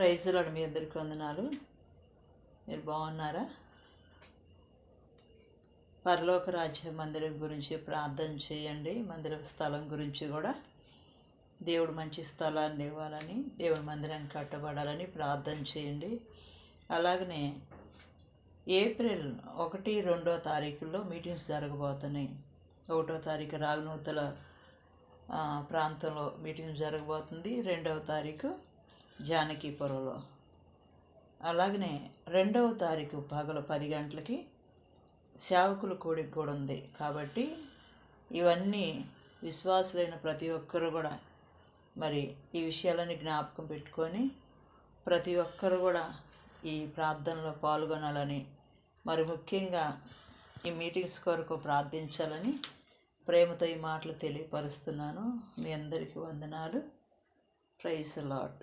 ప్రైజులు మీ అందరికి వందనాలు. మీరు బాగున్నారా? పరలోక రాజ్య మందిరం గురించి ప్రార్థన చేయండి. మందిర స్థలం గురించి కూడా. దేవుడు మంచి స్థలాన్ని ఇవ్వాలని దేవుడి మందిరాన్ని కట్టబడాలని ప్రార్థన చేయండి. అలాగనే ఏప్రిల్ ఒకటి రెండో తారీఖుల్లో మీటింగ్స్ జరగబోతున్నాయి. ఒకటో తారీఖు రావినూతల ప్రాంతంలో మీటింగ్ జరగబోతుంది. రెండవ తారీఖు జానకీపురంలో అలాగనే రెండవ తారీఖు పగలు పది గంటలకి సేవకుల కూడికి కూడా ఉంది. కాబట్టి ఇవన్నీ విశ్వాసులైన ప్రతి ఒక్కరు కూడా మరి ఈ విషయాలని జ్ఞాపకం పెట్టుకొని ప్రతి ఒక్కరు కూడా ఈ ప్రార్థనలో పాల్గొనాలని మరి ముఖ్యంగా ఈ మీటింగ్స్ కొరకు ప్రార్థించాలని ప్రేమతో ఈ మాటలు తెలియపరుస్తున్నాను. మీ అందరికీ వందనాలు. Price lord